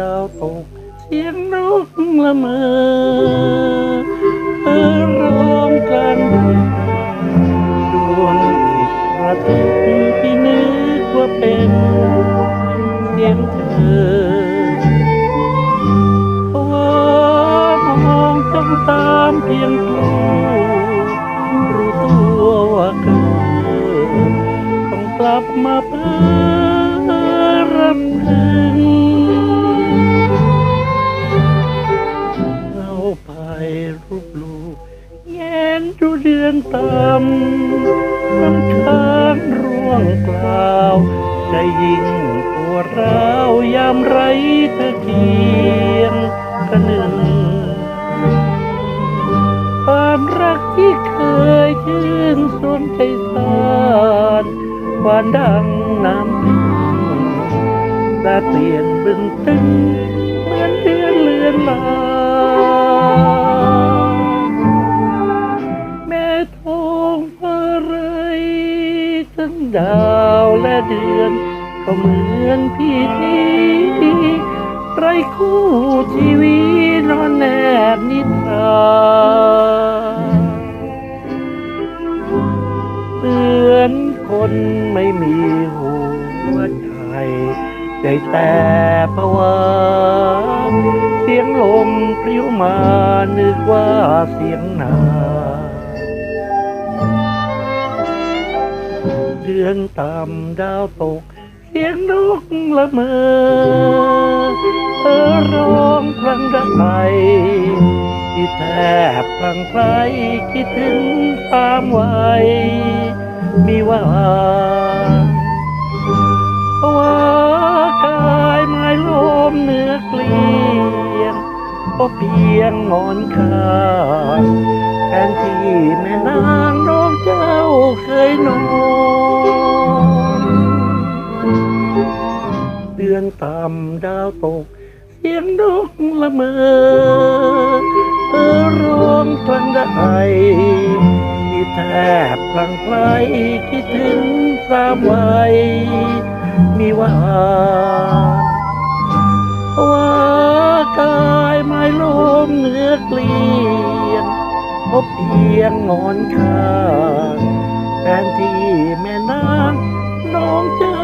ดาวตกเสียงนกละเมอเออร้องกลางดึกดวงจิตระทึกพี่นึกว่าเป็นเสียงเธอเพราะว่ามองจ้องตามเพียงครูรู้ตัวว่าเกิดต้องกลับมาเพื่อรับพึงเอ ตำรำคาญร่วงกล่าวใจยิ่งปวดร้าวยามไรเธอเคียงกระหนึ่งความรักที่เคยชื่นสวนใจสานหวานดังน้ำพึ่งได้เปลี่ยนบึงตึงเหมือนเดือนเลือนลา ทั้งดาวและเดือน ก็เหมือนพี่นี้ไรคู่ชีวิตนอนแนบนิทราเหมือนคนไม่มีหัวใจใจแต่ภาวะเสียงลมปลิวมานึกว่าเสียงนา เดือนต่ำดาวตก เสียงนกละเมอเออร้องพลังระไที่แทบพลังไพรคิดถึงตามวัยมีว่าว่ากายไม้ลมเนื้อเกลียงก็เพียงงอนคาง เดือนต่ำดาวตก เสียงนกละเมอเออร้องคลังได้ที่แทบพลังไพรคิดถึงสามวัยมีว่าว่ากายไม้ลมเนื้อเกลียงพบเพียงงอนข้างแทนที่แม่นางน้องเจ้า